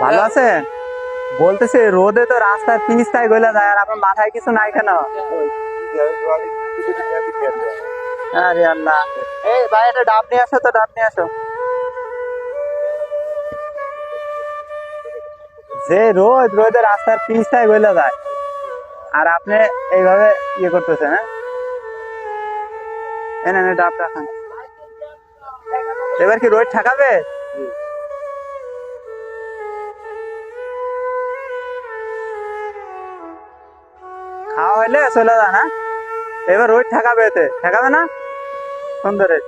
ভালো আছে? বলতেছে, রোদে তো রাস্তার পিচটাই গলে যায় আর আপনার মাথায় কিছু নাই কেন? ডাব ডাব যে রোদ, রোদে রাস্তার পিচটাই গলে যায় আর আপনি এইভাবে ইয়ে করতেছেন হ্যাঁ? এনে এনে ডাবটা খান। এবার কি রোদ ঠেকাবে? খাওয়া হইলে চলে যা না? এবার রোদ ঠেকাবে এতে। ঠেকাবে না? সুন্দর। এই।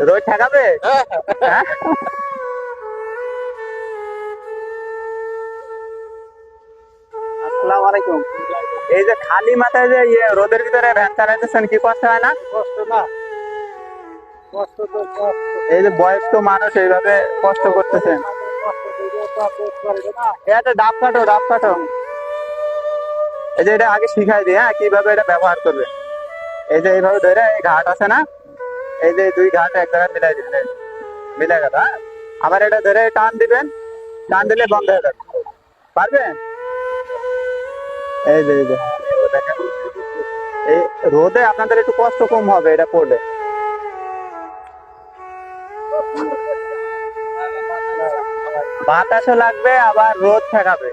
রোদ ঠেকাবে হ্যাঁ? আলাইকুম। এই যে খালি মাথায় যে ইয়ে রোদের ভিতরে ভ্যান চালাইতেছেন কি কষ্ট হয় না? কষ্ট না। কষ্ট তো কষ্ট। এই যে বয়স্ক মানুষ এইভাবে কষ্ট করতেছেন। একটা ডাব কাটো ডাব কাটো এই যে এটা আগে শিখাই দিই হ্যাঁ কীভাবে এটা ব্যবহার করবে। এই যে এইভাবে ধরে এই ঘাট আছে না এই যে দুই ঘাট এক জায়গায় মিলাই দিবেন এই, মিলে গেল হ্যাঁ। আবার এটা ধরে টান দিবেন টান দিলে বন্ধ হয়ে যাবে। পারবেন? এই যে এই রোদে আপনাদের একটু কষ্ট কম হবে এটা পড়লে বাতাসও লাগবে আবার রোদ ঠেকাবে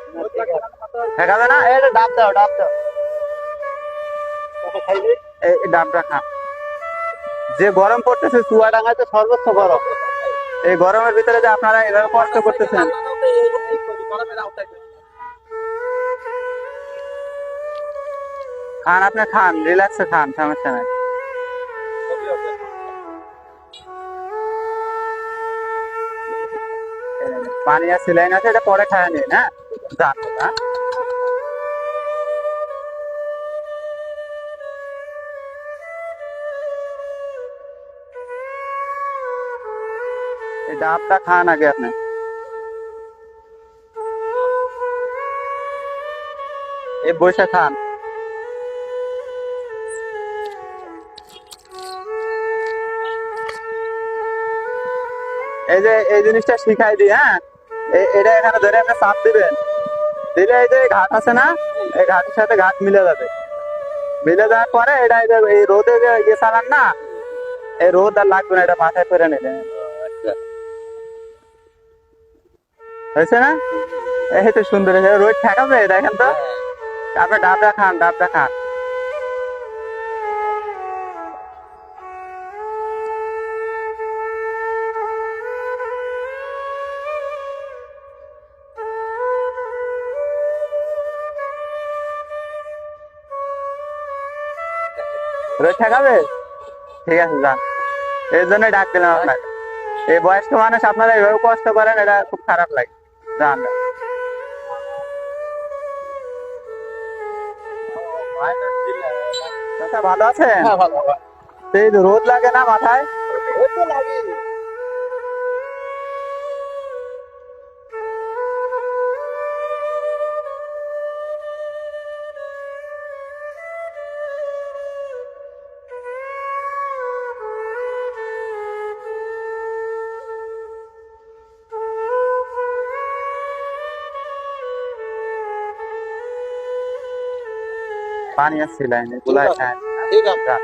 ঠেকাবে না এটা ডাব দাও ডাব দাও এই ডাবটা খা যে গরম পড়তেছে চুয়াডাঙ্গাতে সর্বোচ্চ গরম এই গরমের ভিতরে যে আপনারা এভাবে কষ্ট করতেছেন খান, আপনি খান রিল্যাক্সে খান, সমস্যা নাই। পানি আর সিলাইন আছে, এটা পরে খায় নিন হ্যাঁ? যান হ্যাঁ? এই ডাবটা খান আগে আপনি। এই বসে খান। এই যে এই জিনিসটা শিখাই দিই হ্যাঁ? এটা এখানে ধরে আপনি চাপ দিবেন দিলে এই যে ঘাট আছে না এই ঘাটের সাথে ঘাট মিলে যাবে। মিলে যাওয়ার পরে এটা এই যে এই রোদে যে ইয়ে চালান না এই রোদ আর লাগবে না এটা মাথায় করে নিলে হয়েছে না? এই তো সুন্দর রোদ ঠেকাবে দেখেন তো? তারপরে ডাবটা খান ডাবটা খান। রোদ ঠেকাবে ঠিক আছে যান এই জন্যই ডাক দিলাম আপনাকে। এই বয়স্ক মানুষ আপনারা এভাবে কষ্ট করেন এটা খুব খারাপ লাগে। যান। যান। ভালো আছে হ্যাঁ যে রোদ লাগে না মাথায়? ওই তো লাগে গুলাই খায় ঠিক আছে